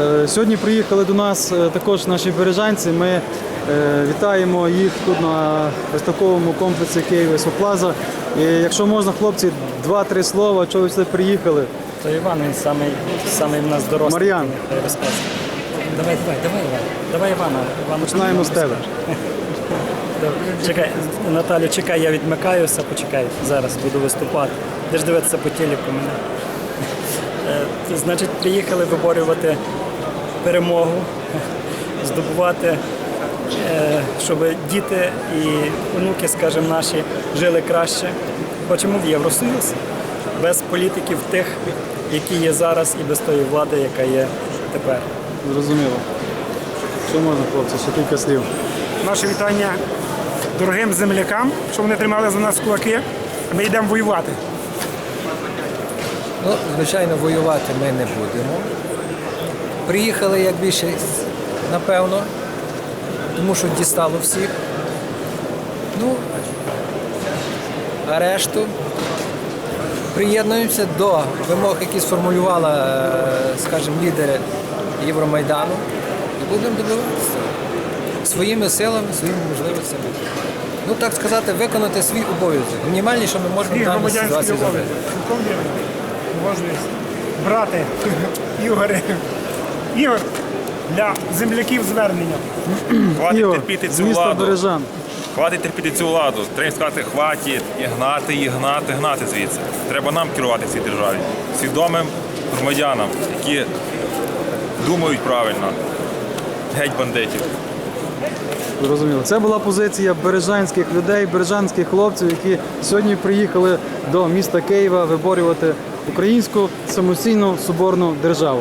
Е, Сьогодні приїхали до нас е, також наші бережанці. Ми е, вітаємо їх тут на виставковому комплексі Київ Плаза. І якщо можна, хлопці, два-три слова, чого ви сюди приїхали. То Іван він самий, самий в нас дорослий. Мар'ян. Давай, давай, давай, Іван. Давай, Івана. Іван Починаємо з тебе. Чекай, Наталю, чекай, я відмикаюся, почекай. Зараз буду виступати. Де ж дивитися по телеку мене. Значить, приїхали виборювати перемогу, здобувати, е, щоб діти і онуки, скажімо, наші жили краще. Хочемо в Євросоюз без політиків тих, які є зараз, і без тої влади, яка є тепер. Зрозуміло. Що можна, хлопці, ще кілька слів. Наше вітання дорогим землякам, що вони тримали за нас кулаки. Ми йдемо воювати. Ну, звичайно, воювати ми не будемо. Приїхали як більшість, напевно, тому що дістало всіх. Ну, а решту приєднуємося до вимог, які сформулювала, е, скажімо, лідери Євромайдану, і будемо добиватися своїми силами, своїми можливостями. Ну, так сказати, виконати свій обов'язок. Мінімальні, що ми можемо в ситуації зробити. Можливість. Брати, Ігоре. Ігор, для земляків звернення. Хватить Ігор, терпіти з цю міста владу. Бережан. Хватить терпіти цю владу. Треба сказати, хватить і гнати, і гнати, гнати звідси. Треба нам керувати в цій державі. Свідомим громадянам, які думають правильно. Геть бандитів. Зрозуміло. Це була позиція бережанських людей, бережанських хлопців, які сьогодні приїхали до міста Києва виборювати українську самостійну соборну державу.